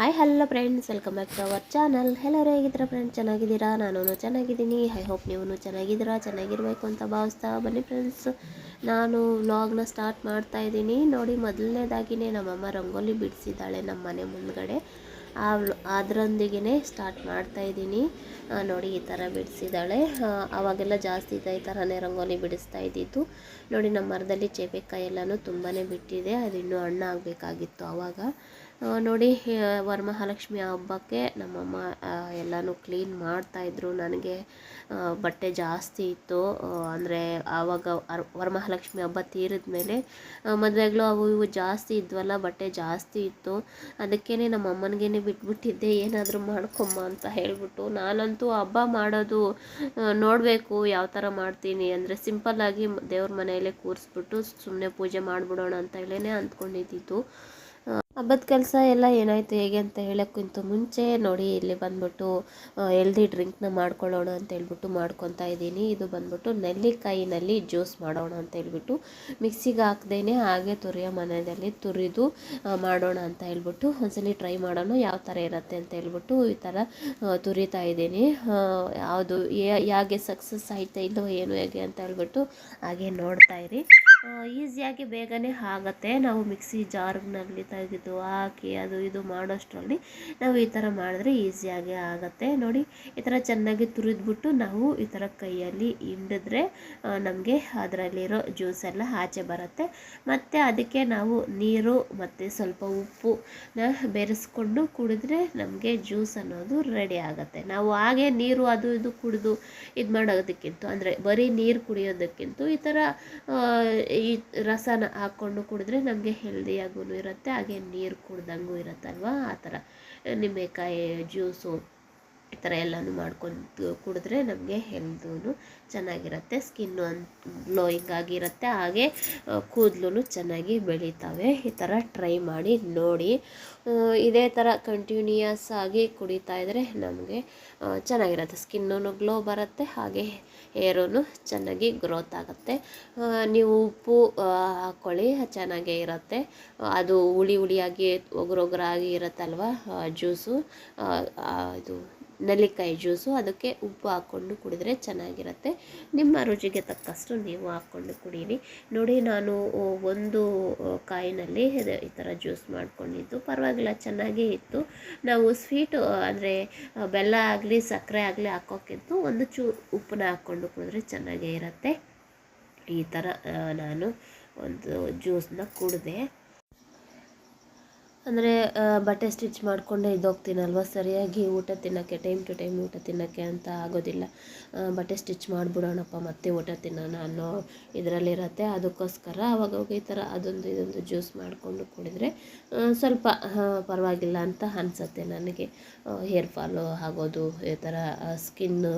Hi hello friends welcome back to our channel ಎಲ್ಲರೂ ಹೇಗಿದ್ದೀರಾ friends ಚೆನ್ನಾಗಿದ್ದೀರಾ? ನಾನು ಚೆನ್ನಾಗಿದ್ದೀನಿ. ಐ ಹೋಪ್ ನೀವು ಚೆನ್ನಾಗಿದ್ದೀರಾ? ಚೆನ್ನಾಗಿರಬೇಕು ಅಂತ ಭಾವಿಸ್ತಾ ಬನ್ನಿ ಫ್ರೆಂಡ್ಸ್ ನಾನು ವ್ಲಾಗ್ನ ಸ್ಟಾರ್ಟ್ ಮಾಡ್ತಾ ಇದ್ದೀನಿ. ನೋಡಿ, ಮೊದಲನೇದಾಗಿನೇ ನಮ್ಮಮ್ಮ ರಂಗೋಲಿ ಬಿಡಿಸಿದ್ದಾಳೆ ನಮ್ಮ ಮನೆ ಮುಂದ್ಗಡೆ. ಆ ಅದರೊಂದಿಗೆ ಸ್ಟಾರ್ಟ್ ಮಾಡ್ತಾ ಇದ್ದೀನಿ. ನೋಡಿ, ಈ ಥರ ಬಿಡಿಸಿದ್ದಾಳೆ. ಅವಾಗೆಲ್ಲ ಜಾಸ್ತಿ ಇದೆ, ಈ ಥರನೇ ರಂಗೋಲಿ ಬಿಡಿಸ್ತಾ ಇದ್ದಿತ್ತು. ನೋಡಿ, ನಮ್ಮ ಮರದಲ್ಲಿ ಚೇಪೆಕಾಯಿ ಎಲ್ಲನೂ ತುಂಬಾ ಬಿಟ್ಟಿದೆ. ಅದು ಇನ್ನೂ ಹಣ್ಣು ಆಗಬೇಕಾಗಿತ್ತು ಆವಾಗ ನೋಡಿ ವರಮಹಾಲಕ್ಷ್ಮಿ ಹಬ್ಬಕ್ಕೆ ನಮ್ಮಮ್ಮ ಎಲ್ಲನೂ ಕ್ಲೀನ್ ಮಾಡ್ತಾಯಿದ್ರು ನನಗೆ ಬಟ್ಟೆ ಜಾಸ್ತಿ ಇತ್ತು. ಅಂದರೆ ಆವಾಗ ವರಮಹಾಲಕ್ಷ್ಮಿ ಹಬ್ಬ ತೀರಿದ ಮೇಲೆ ಮದುವೆಗಳು ಅವು ಇವು ಜಾಸ್ತಿ ಇದ್ವಲ್ಲ, ಬಟ್ಟೆ ಜಾಸ್ತಿ ಇತ್ತು. ಅದಕ್ಕೇ ನಮ್ಮ ಅಮ್ಮನಿಗೇನೆ ಬಿಟ್ಬಿಟ್ಟಿದ್ದೆ, ಏನಾದರೂ ಮಾಡ್ಕೊಂಬ ಅಂತ ಹೇಳಿಬಿಟ್ಟು. ನಾನಂತೂ ಹಬ್ಬ ಮಾಡೋದು ನೋಡಬೇಕು, ಯಾವ ಥರ ಮಾಡ್ತೀನಿ ಅಂದರೆ ಸಿಂಪಲ್ಲಾಗಿ ದೇವ್ರ ಮನೆಯಲ್ಲೇ ಕೂರಿಸ್ಬಿಟ್ಟು ಸುಮ್ಮನೆ ಪೂಜೆ ಮಾಡಿಬಿಡೋಣ ಅಂತ ಹೇಳೇ ಅಂದ್ಕೊಂಡಿದ್ದಿದ್ದು. ಹಬ್ಬದ ಕೆಲಸ ಎಲ್ಲ ಏನಾಯಿತು ಹೇಗೆ ಅಂತ ಹೇಳೋಕ್ಕಿಂತ ಮುಂಚೆ ನೋಡಿ ಇಲ್ಲಿ ಬಂದ್ಬಿಟ್ಟು ಎಲ್ದಿ ಡ್ರಿಂಕ್ನ ಮಾಡ್ಕೊಳ್ಳೋಣ ಅಂತ ಹೇಳ್ಬಿಟ್ಟು ಮಾಡ್ಕೊತಾ ಇದ್ದೀನಿ. ಇದು ಬಂದ್ಬಿಟ್ಟು ನೆಲ್ಲಿಕಾಯಿನಲ್ಲಿ ಜ್ಯೂಸ್ ಮಾಡೋಣ ಅಂತ ಹೇಳ್ಬಿಟ್ಟು ಮಿಕ್ಸಿಗೆ ಹಾಕ್ದೇ ಹಾಗೆ ತುರಿಯೋ ಮನೆಯಲ್ಲಿ ತುರಿದು ಮಾಡೋಣ ಅಂತ ಹೇಳ್ಬಿಟ್ಟು ಒಂದ್ಸಲಿ ಟ್ರೈ ಮಾಡೋಣ ಯಾವ ಥರ ಇರುತ್ತೆ ಅಂತ ಹೇಳ್ಬಿಟ್ಟು ಈ ಥರ ತುರಿತಾ ಇದ್ದೀನಿ. ಯಾವುದು ಹೇಗೆ ಸಕ್ಸಸ್ ಆಯ್ತಾ ಇಲ್ಲೋ ಏನು ಹೇಗೆ ಅಂತ ಹೇಳ್ಬಿಟ್ಟು ಹಾಗೆ ನೋಡ್ತಾ ಇರಿ. ಈಸಿಯಾಗಿ ಬೇಗನೆ ಆಗತ್ತೆ. ನಾವು ಮಿಕ್ಸಿ ಜಾರ್ನಲ್ಲಿ ತೆಗೆದು ಹಾಕಿ ಅದು ಇದು ಮಾಡೋಷ್ಟರಲ್ಲಿ ನಾವು ಈ ಥರ ಮಾಡಿದ್ರೆ ಈಸಿಯಾಗಿ ಆಗುತ್ತೆ. ನೋಡಿ, ಈ ಥರ ಚೆನ್ನಾಗಿ ತುರಿದ್ಬಿಟ್ಟು ನಾವು ಈ ಥರ ಕೈಯಲ್ಲಿ ಹಿಂಡಿದ್ರೆ ನಮಗೆ ಅದರಲ್ಲಿರೋ ಜ್ಯೂಸ್ ಎಲ್ಲ ಆಚೆ ಬರುತ್ತೆ. ಮತ್ತು ಅದಕ್ಕೆ ನಾವು ನೀರು ಮತ್ತು ಸ್ವಲ್ಪ ಉಪ್ಪು ಬೆರೆಸ್ಕೊಂಡು ಕುಡಿದ್ರೆ ನಮಗೆ ಜ್ಯೂಸ್ ಅನ್ನೋದು ರೆಡಿ ಆಗುತ್ತೆ. ನಾವು ಹಾಗೆ ನೀರು ಅದು ಇದು ಕುಡಿದು ಇದು ಮಾಡೋದಕ್ಕಿಂತ ಅಂದರೆ ಬರೀ ನೀರು ಕುಡಿಯೋದಕ್ಕಿಂತ ಈ ಥರ ಈ ರಸನ ಹಾಕ್ಕೊಂಡು ಕುಡಿದ್ರೆ ನಮಗೆ ಹೆಲ್ದಿಯಾಗೂ ಇರುತ್ತೆ, ಹಾಗೆ ನೀರು ಕುಡ್ದಂಗೂ ಇರುತ್ತಲ್ವ? ಆ ಥರ. ನಿಂಬೆಕಾಯಿ ಜ್ಯೂಸು ಈ ಥರ ಎಲ್ಲನೂ ಮಾಡ್ಕೊಂಡು ಕುಡಿದ್ರೆ ನಮಗೆ ಹೆಲ್ದೂ ಚೆನ್ನಾಗಿರುತ್ತೆ, ಸ್ಕಿನ್ನು ಗ್ಲೋಯಿಂಗ್ ಆಗಿರುತ್ತೆ, ಹಾಗೆ ಕೂದಲು ಚೆನ್ನಾಗಿ ಬೆಳೀತಾವೆ. ಈ ಥರ ಟ್ರೈ ಮಾಡಿ ನೋಡಿ. ಇದೇ ಥರ ಕಂಟಿನ್ಯೂಯಸ್ ಆಗಿ ಕುಡಿತಾ ಇದ್ದರೆ ನಮಗೆ ಚೆನ್ನಾಗಿರುತ್ತೆ. ಸ್ಕಿನ್ನೂ ಗ್ಲೋ ಬರುತ್ತೆ, ಹಾಗೆ ಹೇರೂ ಚೆನ್ನಾಗಿ ಗ್ರೋತ್ ಆಗುತ್ತೆ. ನೀವು ಉಪ್ಪು ಹಾಕ್ಕೊಳ್ಳಿ ಚೆನ್ನಾಗೇ ಇರುತ್ತೆ. ಅದು ಹುಳಿ ಹುಳಿಯಾಗಿ, ಒಗ್ರೊಗ್ರಾಗಿ ಇರುತ್ತಲ್ವ ಜ್ಯೂಸು ಇದು ನೆಲ್ಲಿಕಾಯಿ ಜ್ಯೂಸು, ಅದಕ್ಕೆ ಉಪ್ಪು ಹಾಕ್ಕೊಂಡು ಕುಡಿದ್ರೆ ಚೆನ್ನಾಗಿರುತ್ತೆ. ನಿಮ್ಮ ರುಚಿಗೆ ತಕ್ಕಷ್ಟು ನೀವು ಹಾಕ್ಕೊಂಡು ಕುಡೀರಿ. ನೋಡಿ, ನಾನು ಒಂದು ಕಾಯಿನಲ್ಲಿ ಈ ಥರ ಜ್ಯೂಸ್ ಮಾಡ್ಕೊಂಡಿದ್ದು. ಪರವಾಗಿಲ್ಲ, ಚೆನ್ನಾಗೇ ಇತ್ತು. ನಾವು ಸ್ವೀಟು ಅಂದರೆ ಬೆಲ್ಲ ಆಗಲಿ, ಸಕ್ಕರೆ ಆಗಲಿ ಹಾಕೋಕ್ಕಿಂತ ಒಂದು ಚೂ, ಉಪ್ಪನ್ನ ಹಾಕ್ಕೊಂಡು ಕುಡಿದ್ರೆ ಚೆನ್ನಾಗೇ ಇರುತ್ತೆ. ಈ ಥರ ನಾನು ಒಂದು ಜ್ಯೂಸನ್ನ ಕುಡಿದೆ. ಅಂದರೆ ಬಟ್ಟೆ ಸ್ಟಿಚ್ ಮಾಡಿಕೊಂಡೇ ಇದ್ದೋಗ್ತೀನಲ್ವ? ಸರಿಯಾಗಿ ಊಟ ತಿನ್ನೋಕ್ಕೆ ಟೈಮ್ ಟು ಟೈಮ್ ಊಟ ತಿನ್ನೋಕ್ಕೆ ಅಂತ ಆಗೋದಿಲ್ಲ. ಬಟ್ಟೆ ಸ್ಟಿಚ್ ಮಾಡಿಬಿಡೋಣಪ್ಪ, ಮತ್ತೆ ಊಟ ತಿನ್ನೋಣ ಅನ್ನೋ ಇದರಲ್ಲಿರತ್ತೆ. ಅದಕ್ಕೋಸ್ಕರ ಅವಾಗವಾಗ ಈ ಥರ ಅದೊಂದು ಇದೊಂದು ಜ್ಯೂಸ್ ಮಾಡಿಕೊಂಡು ಕುಡಿದ್ರೆ ಸ್ವಲ್ಪ ಪರವಾಗಿಲ್ಲ ಅಂತ ಅನಿಸುತ್ತೆ ನನಗೆ. ಹೇರ್ ಫಾಲು ಆಗೋದು, ಈ ಥರ ಸ್ಕಿನ್ನು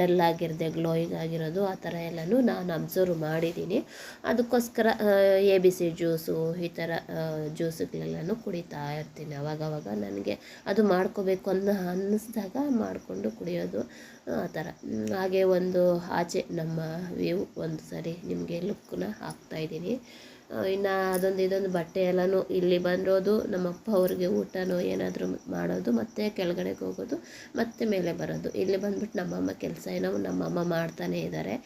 ಡಲ್ ಆಗಿರದೆ ಗ್ಲೋಯಿಂಗ್ ಆಗಿರೋದು, ಆ ಥರ ಎಲ್ಲನೂ ನಾನು ಅಬ್ಸರ್ವ್ ಮಾಡಿದ್ದೀನಿ. ಅದಕ್ಕೋಸ್ಕರ ಎ ಬಿ ಸಿ ಜ್ಯೂಸು ಈ ಥರ ಜ್ಯೂಸುಗಳೆಲ್ಲನೂ ಕುಡಿತಾ ಇರ್ತೀನಿ. ಅವಾಗವಾಗ ನನಗೆ ಅದು ಮಾಡ್ಕೋಬೇಕು ಅನ್ನೋ ಅನ್ನಿಸ್ದಾಗ ಮಾಡಿಕೊಂಡು ಕುಡಿಯೋದು ಆ ಥರ. ಹಾಗೆ ಒಂದು ಆಚೆ ನಮ್ಮ ವ್ಯೂ ಒಂದು ಸರಿ ನಿಮಗೆ ಲುಕ್ಕನ್ನ ಹಾಕ್ತಾಯಿದ್ದೀನಿ ಇನ್ನು ಅದೊಂದು ಇದೊಂದು ಬಟ್ಟೆ ಎಲ್ಲನೂ ಇಲ್ಲಿ ಬಂದಿರೋದು ನಮ್ಮಪ್ಪ ಅವ್ರಿಗೆ ಊಟನೋ ಏನಾದರೂ ಮಾಡೋದು, ಮತ್ತೆ ಕೆಳಗಡೆಗೆ ಹೋಗೋದು, ಮತ್ತೆ ಮೇಲೆ ಬರೋದು. ಇಲ್ಲಿ ಬಂದ್ಬಿಟ್ಟು ನಮ್ಮಮ್ಮ ಕೆಲಸ ಏನೋ ನಮ್ಮಮ್ಮ ಮಾಡ್ತಾನೇ ಇದ್ದಾರೆ.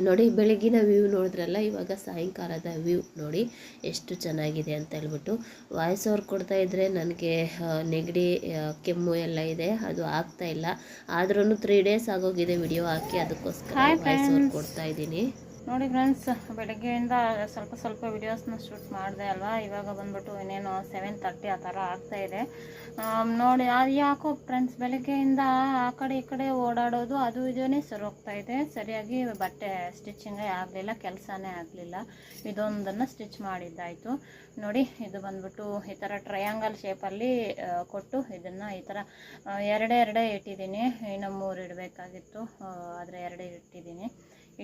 ನೋಡಿ ಬೆಳಗಿನ ವ್ಯೂ ನೋಡಿದ್ರಲ್ಲ ಇವಾಗ ಸಾಯಂಕಾಲದ ವ್ಯೂ ನೋಡಿ ಎಷ್ಟು ಚೆನ್ನಾಗಿದೆ ಅಂತ ಹೇಳ್ಬಿಟ್ಟು ವಾಯ್ಸ್ ಓವರ್ ಕೊಡ್ತಾ ಇದ್ದರೆ ನನಗೆ ನೆಗಡಿ ಕೆಮ್ಮು ಎಲ್ಲ ಇದೆ ಅದು ಆಗ್ತಾ ಇಲ್ಲ. ಆದ್ರೂ ತ್ರೀ ಡೇಸ್ ಆಗೋಗಿದೆ ವಿಡಿಯೋ ಹಾಕಿ ಅದಕ್ಕೋಸ್ಕರ ವಾಯ್ಸ್ ಓವರ್ ಕೊಡ್ತಾ ಇದ್ದೀನಿ. ನೋಡಿ ಫ್ರೆಂಡ್ಸ್ ಬೆಳಗ್ಗೆಯಿಂದ ಸ್ವಲ್ಪ ಸ್ವಲ್ಪ ವಿಡಿಯೋಸ್ನ ಶೂಟ್ ಮಾಡಿದೆ ಅಲ್ವಾ? ಇವಾಗ ಬಂದ್ಬಿಟ್ಟು ಇನ್ನೇನು ಸೆವೆನ್ ತರ್ಟಿ ಆ ಥರ ಇದೆ. ನೋಡಿ ಅದು ಯಾಕೋ ಫ್ರೆಂಡ್ಸ್ ಬೆಳಗ್ಗೆಯಿಂದ ಆ ಕಡೆ ಈ ಕಡೆ ಓಡಾಡೋದು ಅದು ಇದೇ ಸರಿ ಇದೆ. ಸರಿಯಾಗಿ ಬಟ್ಟೆ ಸ್ಟಿಚ್ಚಿಂಗೇ ಆಗಲಿಲ್ಲ, ಕೆಲಸನೇ ಆಗಲಿಲ್ಲ. ಇದೊಂದನ್ನು ಸ್ಟಿಚ್ ಮಾಡಿದ್ದಾಯಿತು. ನೋಡಿ, ಇದು ಬಂದ್ಬಿಟ್ಟು ಈ ಥರ ಟ್ರಯಾಂಗಲ್ ಶೇಪಲ್ಲಿ ಕೊಟ್ಟು ಇದನ್ನು ಈ ಥರ ಎರಡೇ ಎರಡೇ ಇಟ್ಟಿದ್ದೀನಿ. ಇನ್ನು ಮೂರು ಇಡಬೇಕಾಗಿತ್ತು. ಆದರೆ ಎರಡೇ ಇಟ್ಟಿದ್ದೀನಿ.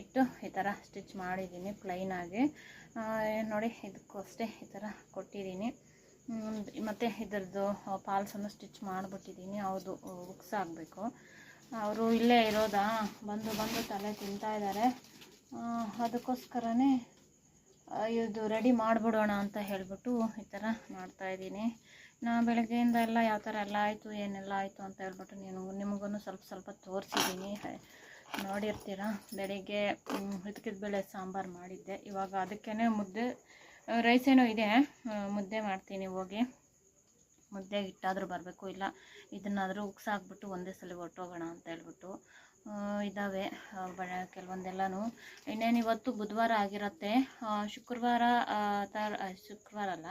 ಇಟ್ಟು ಈ ಥರ ಸ್ಟಿಚ್ ಮಾಡಿದ್ದೀನಿ ಪ್ಲೈನಾಗಿ ನೋಡಿ ಇದಕ್ಕೂ ಅಷ್ಟೇ ಈ ಥರ ಕೊಟ್ಟಿದ್ದೀನಿ. ಮತ್ತು ಇದರದ್ದು ಪಾಲ್ಸನ್ನು ಸ್ಟಿಚ್ ಮಾಡಿಬಿಟ್ಟಿದ್ದೀನಿ. ಹೌದು ಬುಕ್ಸ್ ಆಗಬೇಕು. ಅವರು ಇಲ್ಲೇ ಇರೋದಾ? ಬಂದು ಬಂದು ತಲೆ ತಿಂತಾ ಇದ್ದಾರೆ. ಅದಕ್ಕೋಸ್ಕರನೇ ಇದು ರೆಡಿ ಮಾಡಿಬಿಡೋಣ ಅಂತ ಹೇಳಿಬಿಟ್ಟು ಈ ಥರ ಮಾಡ್ತಾಯಿದ್ದೀನಿ ನಾ ಬೆಳಗ್ಗೆಯಿಂದ ಎಲ್ಲ ಯಾವ ಥರ ಎಲ್ಲ ಆಯಿತು, ಏನೆಲ್ಲ ಆಯಿತು ಅಂತ ಹೇಳ್ಬಿಟ್ಟು ನೀನು, ನಿಮಗೂ ಸ್ವಲ್ಪ ಸ್ವಲ್ಪ ತೋರಿಸಿದ್ದೀನಿ. ನೋಡಿರ್ತೀರ? ಬೆಳಿಗ್ಗೆ ಹಿತ್ಕಿದ ಬೇಳೆ ಸಾಂಬಾರು ಮಾಡಿದ್ದೆ. ಇವಾಗ ಅದಕ್ಕೇ ಮುದ್ದೆ ರೈಸ್ ಏನೋ ಇದೆ. ಮುದ್ದೆ ಮಾಡ್ತೀನಿ ಹೋಗಿ. ಮುದ್ದೆ ಹಿಟ್ಟಾದರೂ ಬರಬೇಕು. ಇಲ್ಲ, ಇದನ್ನಾದರೂ ಉಗ್ಸಾಕ್ಬಿಟ್ಟು ಒಂದೇ ಸಲ ಹೊಟ್ಟೋಗೋಣ ಅಂತ ಹೇಳ್ಬಿಟ್ಟು ಇದ್ದಾವೆ ಬ ಕೆಲವೊಂದೆಲ್ಲನೂ. ಇನ್ನೇನು ಇವತ್ತು ಬುಧವಾರ ಆಗಿರತ್ತೆ. ಶುಕ್ರವಾರ ಥರ ಶುಕ್ರವಾರ ಅಲ್ಲ.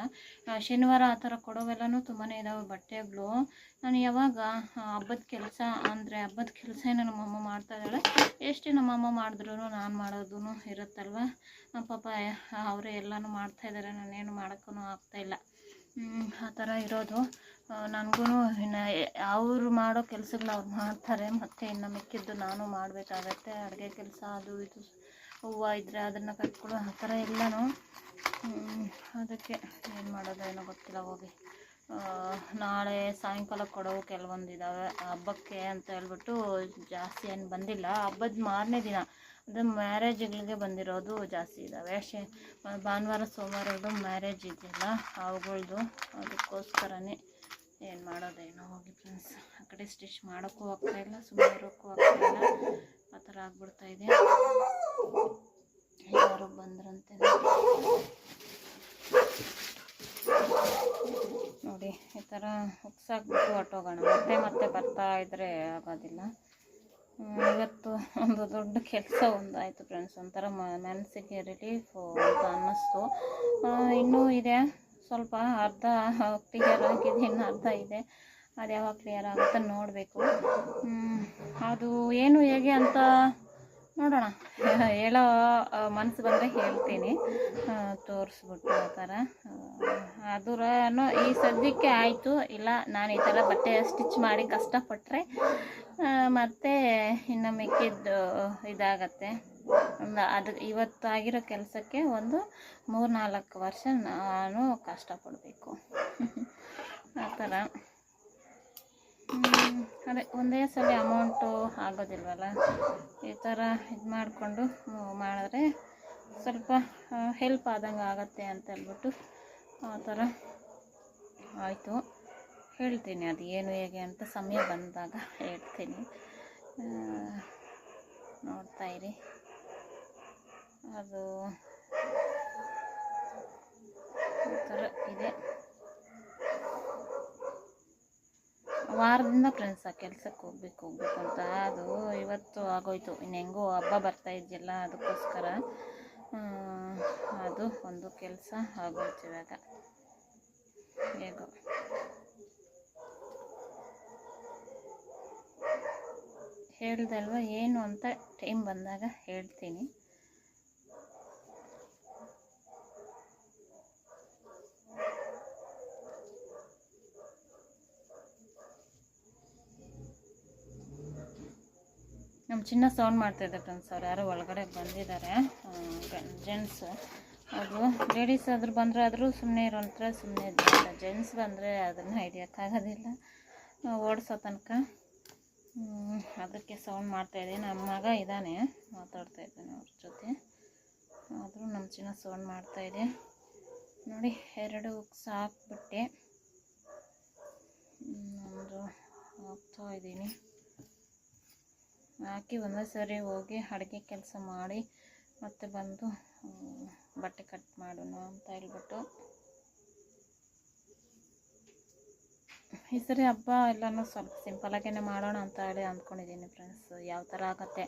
ಶನಿವಾರ ಆ ಥರ ಕೊಡೋವೆಲ್ಲನೂ ತುಂಬಾ ಇದ್ದಾವೆ ಬಟ್ಟೆಗಳು. ನಾನು ಯಾವಾಗ ಹಬ್ಬದ ಕೆಲಸ, ಅಂದರೆ ಹಬ್ಬದ ಕೆಲಸ ನಮ್ಮಮ್ಮ ಮಾಡ್ತಾ ಇದ್ದಾಳೆ. ಎಷ್ಟು ನಮ್ಮಮ್ಮ ಮಾಡಿದ್ರು ನಾನು ಮಾಡೋದು ಇರುತ್ತಲ್ವ? ಪಾಪ, ಅವರೇ ಎಲ್ಲನೂ ಮಾಡ್ತಾ ಇದ್ದಾರೆ ನಾನೇನು ಮಾಡೋಕ್ಕೂ ಆಗ್ತಾಯಿಲ್ಲ ಆ ಥರ ಇರೋದು. ನನಗೂ ಇನ್ನು ಅವರು ಮಾಡೋ ಕೆಲಸಗಳು ಅವ್ರು ಮಾಡ್ತಾರೆ, ಮತ್ತು ಇನ್ನು ಮಿಕ್ಕಿದ್ದು ನಾನು ಮಾಡಬೇಕಾಗತ್ತೆ. ಅಡುಗೆ ಕೆಲಸ, ಅದು ಇದು, ಹೂವು ಇದ್ದರೆ ಅದನ್ನು ಕಟ್ಕೊಡು ಆ ಥರ ಎಲ್ಲನೂ. ಅದಕ್ಕೆ ಏನು ಮಾಡೋದು ಏನೋ ಗೊತ್ತಿಲ್ಲ ಹೋಗಿ. ನಾಳೆ ಸಾಯಂಕಾಲ ಕೊಡೋ ಕೆಲವೊಂದು ಇದಾವೆ. ಹಬ್ಬಕ್ಕೆ ಅಂತ ಹೇಳ್ಬಿಟ್ಟು ಜಾಸ್ತಿ ಏನು ಬಂದಿಲ್ಲ. ಹಬ್ಬದ ಮಾರನೇ ದಿನ ಅಂದರೆ ಮ್ಯಾರೇಜ್ಗಳಿಗೆ ಬಂದಿರೋದು ಜಾಸ್ತಿ ಇದ್ದಾವೆ ಶೇ, ಭಾನುವಾರ ಸೋಮವಾರದ್ದು ಮ್ಯಾರೇಜ್ ಇದೆಯಲ್ಲ ಅವುಗಳ್ದು. ಅದಕ್ಕೋಸ್ಕರನೇ ಏನು ಮಾಡೋದೇನೋ ಹೋಗಿ ಫ್ರೆಂಡ್ಸ್ ಆ ಕಡೆ ಸ್ಟಿಚ್ ಮಾಡೋಕ್ಕೂ ಹೋಗ್ತಾ ಇಲ್ಲ ಸುಮ್ಮನೆ ಇರೋಕ್ಕೂ ಹೋಗ್ತಾ ಇಲ್ಲ. ಆ ಥರ ಆಗ್ಬಿಡ್ತಾ ಇದೆ. ಯಾರು ಬಂದ್ರಂತೆ. ನೋಡಿ, ಈ ಥರ ಉಕ್ಸಾಕ್ಬಿಟ್ಟು ಹೊಟ್ಟೋಗೋಣ ಮತ್ತೆ ಮತ್ತೆ ಬರ್ತಾ ಇದ್ದರೆ ಆಗೋದಿಲ್ಲ. ಇವತ್ತು ಒಂದು ದೊಡ್ಡ ಕೆಲಸ ಒಂದಾಯಿತು ಫ್ರೆಂಡ್ಸ್ ಒಂಥರ ಮನಸ್ಸಿಗೆ ರಿಲೀಫು ಅಂತ ಅನ್ನಿಸ್ತು. ಇನ್ನೂ ಇದೆ. ಸ್ವಲ್ಪ ಅರ್ಧ ಕ್ಲಿಯರ್ ಆಗಿದೆ, ಇನ್ನು ಅರ್ಧ ಇದೆ. ಅದು ಯಾವಾಗ ಕ್ಲಿಯರ್ ಆಗುತ್ತೆ ನೋಡಬೇಕು. ಅದು ಏನು ಹೇಗೆ ಅಂತ ನೋಡೋಣ. ಹೇಳೋ ಮನಸ್ಸು ಬಂದರೆ ಹೇಳ್ತೀನಿ. ತೋರಿಸ್ಬಿಟ್ಟು ಆ ಥರ. ಅದರ ಈ ಸದ್ಯಕ್ಕೆ ಆಯಿತು. ಇಲ್ಲ, ನಾನು ಈ ಥರ ಬಟ್ಟೆ ಸ್ಟಿಚ್ ಮಾಡಿ ಕಷ್ಟಪಟ್ಟರೆ ಮತ್ತು ಇನ್ನು ಮಿಕ್ಕಿದ್ದು ಇದಾಗತ್ತೆ. ಒಂದು ಅದು ಇವತ್ತಾಗಿರೋ ಕೆಲಸಕ್ಕೆ ಒಂದು ಮೂರು ನಾಲ್ಕು ವರ್ಷ ನಾನು ಕಷ್ಟಪಡಬೇಕು. ಆ ಥರ. ಅದೇ ಒಂದೇ ಸಲ ಅಮೌಂಟು ಆಗೋದಿಲ್ವಲ್ಲ? ಈ ಥರ ಇದು ಮಾಡಿಕೊಂಡು ಮಾಡಿದ್ರೆ ಸ್ವಲ್ಪ ಹೆಲ್ಪ್ ಆದಂಗೆ ಆಗತ್ತೆ ಅಂತ ಹೇಳ್ಬಿಟ್ಟು ಆ ಥರ ಆಯಿತು. ಹೇಳ್ತೀನಿ ಅದು ಏನು ಹೇಗೆ ಅಂತ ಸಮಯ ಬಂದಾಗ ಹೇಳ್ತೀನಿ. ನೋಡ್ತಾ ಇರಿ. ಅದು ಈ ಥರ ಇದೆ. ವಾರದಿಂದ ಫ್ರೆಂಡ್ಸ್ ಆ ಕೆಲ್ಸಕ್ಕೆ ಹೋಗ್ಬೇಕು ಹೋಗ್ಬೇಕು ಅಂತ. ಅದು ಇವತ್ತು ಆಗೋಯ್ತು. ಇನ್ನು ಹೆಂಗೋ ಹಬ್ಬ ಬರ್ತಾ ಇದೆಯಲ್ಲ, ಅದಕ್ಕೋಸ್ಕರ ಅದು ಒಂದು ಕೆಲಸ ಆಗೋಯ್ತು ಇವಾಗ. ಹೇಗೋ. ಹೇಳ್ದಲ್ವ ಏನು ಅಂತ ಟೈಮ್ ಬಂದಾಗ ಹೇಳ್ತೀನಿ. ಚಿನ್ನ ಸೌಂಡ್ ಮಾಡ್ತಾಯಿದ್ದೆ ಫ್ರೆಂಡ್ಸ್ ಅವ್ರು. ಯಾರೋ ಒಳಗಡೆ ಬಂದಿದ್ದಾರೆ. ಜೆಂಟ್ಸ್ ಅದು ಲೇಡೀಸ್ ಆದರೂ ಬಂದರೆ ಆದರೂ ಸುಮ್ಮನೆ ಇರೋಂಥ ಸುಮ್ಮನೆ ಇದ್ದಾರೆ ಜೆಂಟ್ಸ್ ಬಂದರೆ ಅದನ್ನು ಹಿಡಿಯೋಕ್ಕಾಗೋದಿಲ್ಲ ಓಡಿಸೋ ತನಕ. ಅದಕ್ಕೆ ಸೌಂಡ್ ಮಾಡ್ತಾಯಿದ್ದೀನಿ ನಮ್ಮ ಮಗ ಇದ್ದಾನೆ. ಮಾತಾಡ್ತಾ ಇದ್ದಾನೆ ಅವ್ರ ಜೊತೆ. ಆದರೂ ನಮ್ಮ ಚಿನ್ನ ಸೌಂಡ್ ಮಾಡ್ತಾಯಿದೆ ನೋಡಿ, ಎರಡು ಉಕ್ಸ್ ಹಾಕ್ಬಿಟ್ಟೆ ಒಂದು ಹಾಕ್ತಾ ಇದ್ದೀನಿ. ಹಾಕಿ ಒಂದೇ ಸರಿ ಹೋಗಿ ಅಡುಗೆ ಕೆಲಸ ಮಾಡಿ ಮತ್ತೆ ಬಂದು ಬಟ್ಟೆ ಕಟ್ ಮಾಡೋಣ ಅಂತ ಹೇಳ್ಬಿಟ್ಟು. ಈ ಸರಿ ಹಬ್ಬ ಎಲ್ಲನೂ ಸ್ವಲ್ಪ ಸಿಂಪಲಾಗೇ ಮಾಡೋಣ ಅಂತ ಹೇಳಿ ಅಂದ್ಕೊಂಡಿದ್ದೀನಿ ಫ್ರೆಂಡ್ಸ್ ಯಾವ ಥರ ಆಗುತ್ತೆ?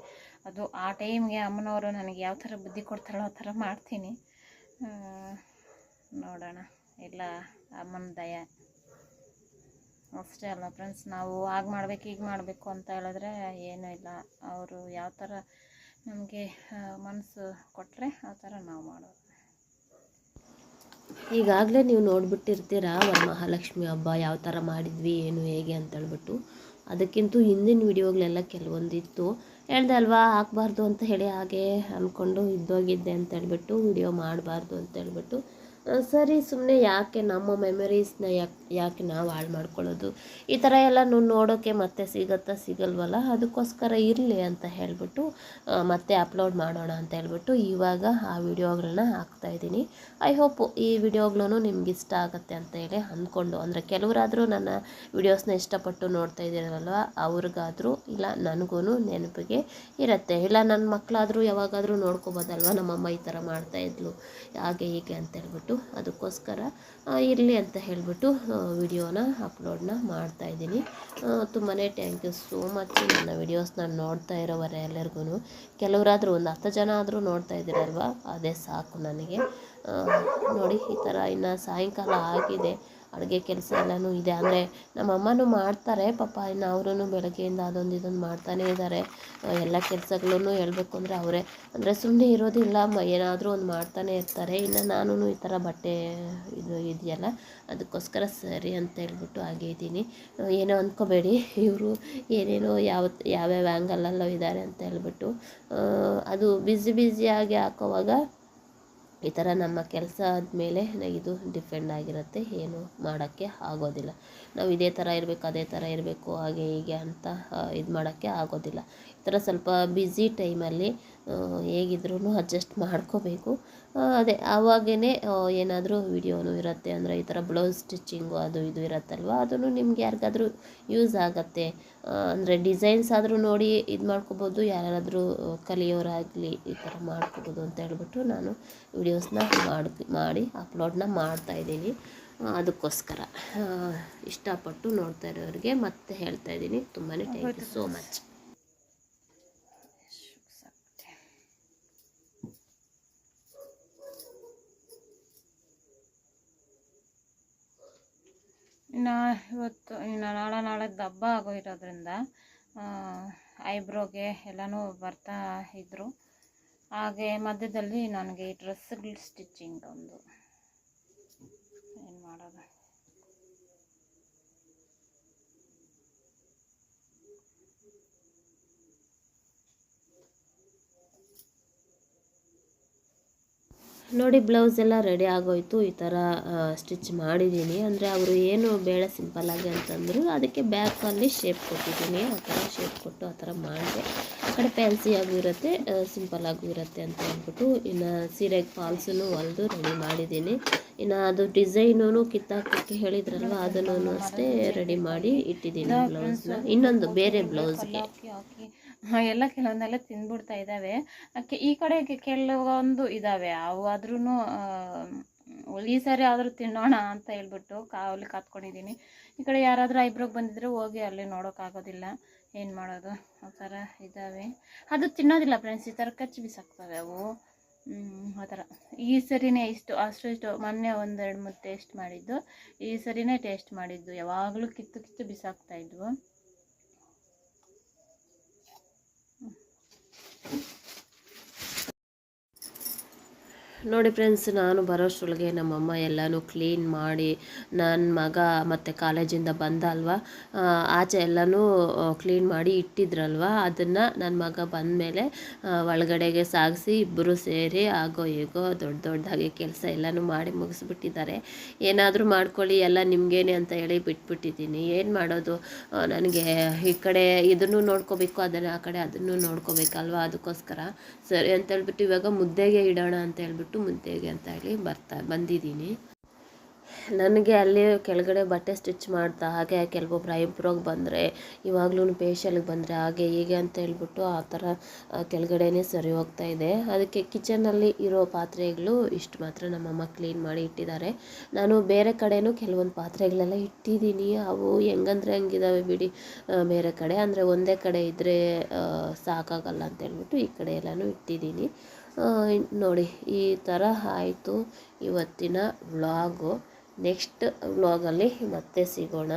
ಅದು ಆ ಟೈಮ್ಗೆ ಅಮ್ಮನವರು ನನಗೆ ಯಾವ ಥರ ಬುದ್ಧಿ ಕೊಡ್ತಾರೋ ಆ ಥರ ಮಾಡ್ತೀನಿ. ನೋಡೋಣ. ಇಲ್ಲ, ಅಮ್ಮನ ದಯ. ಅಷ್ಟೇ ಅಲ್ಲ ಫ್ರೆಂಡ್ಸ್ ನಾವು ಹಾಗೆ ಮಾಡ್ಬೇಕು ಈಗ ಮಾಡಬೇಕು ಅಂತ ಹೇಳಿದ್ರೆ ಏನೂ ಇಲ್ಲ. ಅವರು ಯಾವ ಥರ ನಮಗೆ ಮನಸ್ಸು ಕೊಟ್ಟರೆ ಆ ಥರ ನಾವು ಮಾಡೋದು. ಈಗಾಗಲೇ ನೀವು ನೋಡ್ಬಿಟ್ಟಿರ್ತೀರ ವರಮಹಾಲಕ್ಷ್ಮಿ ಹಬ್ಬ ಯಾವ ಥರ ಮಾಡಿದ್ವಿ ಏನು ಹೇಗೆ ಅಂತ ಹೇಳ್ಬಿಟ್ಟು. ಅದಕ್ಕಿಂತ ಹಿಂದಿನ ವಿಡಿಯೋಗಳೆಲ್ಲ ಕೆಲವೊಂದಿತ್ತು. ಹೇಳ್ದೆ ಅಲ್ವಾ ಹಾಕ್ಬಾರ್ದು ಅಂತ ಹೇಳಿ ಹಾಗೆ ಅಂದ್ಕೊಂಡು ಇದ್ದೋಗಿದ್ದೆ ಅಂತ ಹೇಳ್ಬಿಟ್ಟು ವಿಡಿಯೋ ಮಾಡಬಾರ್ದು ಅಂತ ಹೇಳ್ಬಿಟ್ಟು. ಆ, ಸರಿ ಸುಮ್ಮನೆ ಯಾಕೆ ನಮ್ಮ ಮೆಮೊರೀಸ್ನ ಯಾಕೆ ಯಾಕೆ ನಾವು ಹಾಳು ಮಾಡ್ಕೊಳ್ಳೋದು? ಈ ಥರ ಎಲ್ಲ ನೋಡೋಕ್ಕೆ ಮತ್ತೆ ಸಿಗತ್ತಾ ಸಿಗಲ್ವಲ್ಲ? ಅದಕ್ಕೋಸ್ಕರ ಇರಲಿ ಅಂತ ಹೇಳಿಬಿಟ್ಟು ಮತ್ತೆ ಅಪ್ಲೋಡ್ ಮಾಡೋಣ ಅಂತ ಹೇಳ್ಬಿಟ್ಟು ಇವಾಗ ಆ ವಿಡಿಯೋಗಳನ್ನ ಹಾಕ್ತಾಯಿದ್ದೀನಿ ಐ ಹೋಪ್ ಈ ವಿಡಿಯೋಗಳೂ ನಿಮ್ಗೆ ಇಷ್ಟ ಆಗುತ್ತೆ ಅಂತ ಹೇಳಿ ಅಂದ್ಕೊಂಡು, ಅಂದರೆ ಕೆಲವರಾದರೂ ನನ್ನ ವಿಡಿಯೋಸ್ನ ಇಷ್ಟಪಟ್ಟು ನೋಡ್ತಾ ಇದ್ದೀರಲ್ವ, ಅವ್ರಿಗಾದರೂ ಇಲ್ಲ ನನಗೂ ನೆನಪಿಗೆ ಇರುತ್ತೆ. ಇಲ್ಲ ನನ್ನ ಮಕ್ಕಳಾದರೂ ಯಾವಾಗಾದರೂ ನೋಡ್ಕೋಬೋದಲ್ವ? ನಮ್ಮಮ್ಮ ಈ ಥರ ಮಾಡ್ತಾಯಿದ್ಲು ಹಾಗೆ ಹೀಗೆ ಅಂತ ಹೇಳ್ಬಿಟ್ಟು ಅದಕ್ಕೋಸ್ಕರ ಇರಲಿ ಅಂತ ಹೇಳಿಬಿಟ್ಟು ವಿಡಿಯೋನ ಅಪ್ಲೋಡ್ನ ಮಾಡ್ತಾಯಿದ್ದೀನಿ ತುಂಬಾ ಥ್ಯಾಂಕ್ ಯು ಸೋ ಮಚ್ ನನ್ನ ವಿಡಿಯೋಸ್ನ ನೋಡ್ತಾ ಇರೋವರೆ ಎಲ್ಲರಿಗೂ ಕೆಲವರಾದರೂ ಒಂದು ಹತ್ತು ಜನ ಆದರೂ ನೋಡ್ತಾ ಇದ್ದೀರಲ್ವ? ಅದೇ ಸಾಕು ನನಗೆ. ನೋಡಿ, ಈ ಥರ ಇನ್ನು ಸಾಯಂಕಾಲ ಆಗಿದೆ. ಅಡುಗೆ ಕೆಲಸ ಎಲ್ಲನೂ ಇದೆ. ಅಂದರೆ ನಮ್ಮ ಅಮ್ಮನೂ ಮಾಡ್ತಾರೆ, ಪಾಪ ಇನ್ನು ಅವರೂ ಬೆಳಗ್ಗೆಯಿಂದ ಅದೊಂದು ಇದೊಂದು ಮಾಡ್ತಾನೇ ಇದ್ದಾರೆ ಎಲ್ಲ ಕೆಲಸಗಳನ್ನು ಹೇಳಬೇಕು ಅಂದರೆ ಅವರೇ. ಅಂದರೆ ಸುಮ್ಮನೆ ಇರೋದಿಲ್ಲ ಏನಾದರೂ ಒಂದು ಮಾಡ್ತಾನೆ ಇರ್ತಾರೆ. ಇನ್ನು ನಾನೂ ಈ ಥರ ಬಟ್ಟೆ ಇದು ಇದೆಯಲ್ಲ, ಅದಕ್ಕೋಸ್ಕರ ಸರಿ ಅಂತ ಹೇಳ್ಬಿಟ್ಟು ಹಾಗೆ ಇದ್ದೀನಿ. ಏನೋ ಅಂದ್ಕೋಬೇಡಿ ಇವರು ಏನೇನೋ ಯಾವ ಯಾವ್ಯಾವ ಆ್ಯಂಗಲಲ್ಲೋ ಇದ್ದಾರೆ ಅಂತ ಹೇಳ್ಬಿಟ್ಟು. ಅದು ಬ್ಯುಸಿ ಬ್ಯುಸಿಯಾಗಿ ಹಾಕೋವಾಗ ಈ ಥರ ನಮ್ಮ ಕೆಲಸ ಆದಮೇಲೆ ಇದು ಡಿಪೆಂಡ್ ಆಗಿರುತ್ತೆ. ಏನು ಮಾಡೋಕ್ಕೆ ಆಗೋದಿಲ್ಲ. ನಾವು ಇದೇ ಥರ ಇರಬೇಕು, ಅದೇ ಥರ ಇರಬೇಕು, ಹಾಗೆ ಹೀಗೆ ಅಂತ ಇದು ಮಾಡೋಕ್ಕೆ ಆಗೋದಿಲ್ಲ. ಈ ಥರ ಸ್ವಲ್ಪ ಬ್ಯುಸಿ ಟೈಮಲ್ಲಿ ಹೇಗಿದ್ರೂ ಅಡ್ಜಸ್ಟ್ ಮಾಡ್ಕೋಬೇಕು. ಅದೇ ಆವಾಗೇ ಏನಾದರೂ ವಿಡಿಯೋನು ಇರುತ್ತೆ ಅಂದರೆ ಈ ಥರ ಬ್ಲೌಸ್ ಸ್ಟಿಚ್ಚಿಂಗು ಅದು ಇದು ಇರುತ್ತಲ್ವ ಅದನ್ನು ನಿಮ್ಗೆ ಯಾರಿಗಾದರೂ ಯೂಸ್ ಆಗುತ್ತೆ. ಅಂದರೆ ಡಿಸೈನ್ಸ್ ಆದರೂ ನೋಡಿ ಇದು ಮಾಡ್ಕೋಬೋದು ಯಾರಾದರೂ ಕಲಿಯೋರಾಗಲಿ ಈ ಥರ ಮಾಡ್ಕೋಬೋದು ಅಂತ ಹೇಳ್ಬಿಟ್ಟು ನಾನು ವಿಡಿಯೋಸ್ನ ಮಾಡಿ ಮಾಡಿ ಅಪ್ಲೋಡ್ನ ಮಾಡ್ತಾಯಿದ್ದೀನಿ ಅದಕ್ಕೋಸ್ಕರ. ಇಷ್ಟಪಟ್ಟು ನೋಡ್ತಾ ಇರೋರಿಗೆ ಮತ್ತೆ ಹೇಳ್ತಾ ಇದ್ದೀನಿ. ತುಂಬಾ ಥ್ಯಾಂಕ್ ಯು ಸೋ ಮಚ್ ಇನ್ನು ಇವತ್ತು ಇನ್ನು ನಾಳೆ ನಾಳೆದ್ದು ಹಬ್ಬ ಆಗೋಯಿರೋದ್ರಿಂದ ಐಬ್ರೋಗೆ ಎಲ್ಲನೂ ಬರ್ತಾ ಇದ್ದರು ಹಾಗೆ ಮಧ್ಯದಲ್ಲಿ ನನಗೆ ಡ್ರೆಸ್ಗಳ ಸ್ಟಿಚ್ಚಿಂಗ್ ಒಂದು ಏನು ಮಾಡೋದು ನೋಡಿ, ಬ್ಲೌಸ್ ಎಲ್ಲ ರೆಡಿ ಆಗೋಯ್ತು. ಈ ಥರ ಸ್ಟಿಚ್ ಮಾಡಿದ್ದೀನಿ ಅಂದರೆ ಅವರು ಏನು ಬೇಡ ಸಿಂಪಲ್ಲಾಗಿ ಅಂತಂದರು, ಅದಕ್ಕೆ ಬ್ಯಾಕಲ್ಲಿ ಶೇಪ್ ಕೊಟ್ಟಿದ್ದೀನಿ ಆ ಥರ ಶೇಪ್ ಕೊಟ್ಟು ಆ ಥರ ಮಾಡಿದೆ. ಆ ಕಡೆ ಫ್ಯಾನ್ಸಿ ಆಗೂ ಇರುತ್ತೆ ಸಿಂಪಲ್ ಆಗೂ ಇರುತ್ತೆ ಅಂತ ಅಂದ್ಬಿಟ್ಟು ಇನ್ನು ಸೀರೆಗೆ ಫಾಲ್ಸನ್ನು ಹೊಲಿದು ರೆಡಿ ಮಾಡಿದ್ದೀನಿ ಇನ್ನು ಅದು ಡಿಸೈನೂ ಕಿತ್ತಾಕೋಕ್ಕೆ ಹೇಳಿದ್ರಲ್ವ, ಅದನ್ನು ಅಷ್ಟೇ ರೆಡಿ ಮಾಡಿ ಇಟ್ಟಿದ್ದೀನಿ ಬ್ಲೌಸ್ನ. ಇನ್ನೊಂದು ಬೇರೆ ಬ್ಲೌಸ್ಗೆ. ಎಲ್ಲ ಕೆಲವೊಂದೆಲ್ಲ ತಿಂದ್ಬಿಡ್ತಾ ಇದ್ದಾವೆ ಈ ಕಡೆ ಕೆಲವೊಂದು ಇದ್ದಾವೆ ಅವು ಆದ್ರೂ ಈ ಸರಿ ಆದರೂ ತಿನ್ನೋಣ ಅಂತ ಹೇಳ್ಬಿಟ್ಟು ಕಾವಲಿ ಕಾತ್ಕೊಂಡಿದ್ದೀನಿ ಈ ಕಡೆ ಯಾರಾದರೂ ಐಬ್ರೋಗೆ ಬಂದಿದ್ರೆ ಹೋಗಿ ಅಲ್ಲಿ ನೋಡೋಕ್ಕಾಗೋದಿಲ್ಲ ಏನು ಮಾಡೋದು? ಆ ಥರ ಇದ್ದಾವೆ ಅದು ತಿನ್ನೋದಿಲ್ಲ ಫ್ರೆಂಡ್ಸ್ ಈ ಥರ ಕಚ್ಚಿ ಬಿಸಾಕ್ತವೆ ಅವು. ಆ ಥರ. ಈ ಸರಿನೇ ಇಷ್ಟು ಅಷ್ಟು ಇಷ್ಟು ಮೊನ್ನೆ ಒಂದೆರಡು ಮೂರು ಟೇಸ್ಟ್ ಮಾಡಿದ್ದು. ಈ ಸರಿನೇ ಟೇಸ್ಟ್ ಮಾಡಿದ್ದು. ಯಾವಾಗಲೂ ಕಿತ್ತು ಕಿತ್ತು ಬಿಸಾಕ್ತಾ Thank you. ನೋಡಿ ಫ್ರೆಂಡ್ಸ್ ನಾನು ಬರೋಷ್ಟರೊಳಗೆ ನಮ್ಮಮ್ಮ ಎಲ್ಲನೂ ಕ್ಲೀನ್ ಮಾಡಿ ನನ್ನ ಮಗ ಮತ್ತು ಕಾಲೇಜಿಂದ ಬಂದ ಅಲ್ವಾ ಆಚೆ ಎಲ್ಲನೂ ಕ್ಲೀನ್ ಮಾಡಿ ಇಟ್ಟಿದ್ರಲ್ವ? ಅದನ್ನು ನನ್ನ ಮಗ ಬಂದ ಮೇಲೆ ಒಳಗಡೆಗೆ ಸಾಗಿಸಿ ಇಬ್ಬರು ಸೇರಿ ಆಗೋ ಹೇಗೋ ದೊಡ್ಡ ದೊಡ್ಡದಾಗಿ ಕೆಲಸ ಎಲ್ಲನೂ ಮಾಡಿ ಮುಗಿಸ್ಬಿಟ್ಟಿದ್ದಾರೆ. ಏನಾದರೂ ಮಾಡ್ಕೊಳ್ಳಿ, ಎಲ್ಲ ನಿಮಗೇನೆ ಅಂತ ಹೇಳಿ ಬಿಟ್ಬಿಟ್ಟಿದ್ದೀನಿ. ಏನು ಮಾಡೋದು? ನನಗೆ ಈ ಕಡೆ ಇದನ್ನು ನೋಡ್ಕೋಬೇಕು, ಅದನ್ನು ಆ ಕಡೆ ಅದನ್ನು ನೋಡ್ಕೋಬೇಕಲ್ವ? ಅದಕ್ಕೋಸ್ಕರ. ಸರಿ ಅಂತ ಹೇಳ್ಬಿಟ್ಟು ಇವಾಗ ಮುದ್ದೆಗೆ ಇಡೋಣ ಅಂತ ಹೇಳ್ಬಿಟ್ಟು ಮುದ್ದೆಗೆ ಅಂತ ಹೇಳಿ ಬರ್ತಾ, ಬಂದಿದ್ದೀನಿ. ನನಗೆ ಅಲ್ಲಿ ಕೆಳಗಡೆ ಬಟ್ಟೆ ಸ್ಟಿಚ್ ಮಾಡ್ತಾ, ಹಾಗೆ ಕೆಲವೊಬ್ರು ಐಬ್ರೋಗೆ ಬಂದರೆ ಇವಾಗ್ಲೂ ಫೇಶಿಯಲ್ಗೆ ಬಂದರೆ ಹಾಗೆ ಹೀಗೆ ಅಂತ ಹೇಳ್ಬಿಟ್ಟು ಆ ಥರ ಕೆಳಗಡೆನೇ ಸರಿ ಹೋಗ್ತಾ ಇದೆ. ಅದಕ್ಕೆ ಕಿಚನಲ್ಲಿ ಇರೋ ಪಾತ್ರೆಗಳು ಇಷ್ಟು ಮಾತ್ರ ನಮ್ಮಮ್ಮ ಕ್ಲೀನ್ ಮಾಡಿ ಇಟ್ಟಿದ್ದಾರೆ. ನಾನು ಬೇರೆ ಕಡೆನೂ ಕೆಲವೊಂದು ಪಾತ್ರೆಗಳೆಲ್ಲ ಇಟ್ಟಿದ್ದೀನಿ. ಅವು ಹೆಂಗಂದ್ರೆ ಹಂಗಿದಾವೆ ಬಿಡಿ ಬೇರೆ ಕಡೆ. ಅಂದರೆ ಒಂದೇ ಕಡೆ ಇದ್ದರೆ ಸಾಕಾಗಲ್ಲ ಅಂತ ಹೇಳ್ಬಿಟ್ಟು ಈ ಕಡೆ ಎಲ್ಲನೂ ಇಟ್ಟಿದ್ದೀನಿ. ನೋಡಿ ಈ ಥರ ಆಯಿತು ಇವತ್ತಿನ ವ್ಲಾಗು. ನೆಕ್ಸ್ಟ್ ವ್ಲಾಗಲ್ಲಿ ಮತ್ತೆ ಸಿಗೋಣ.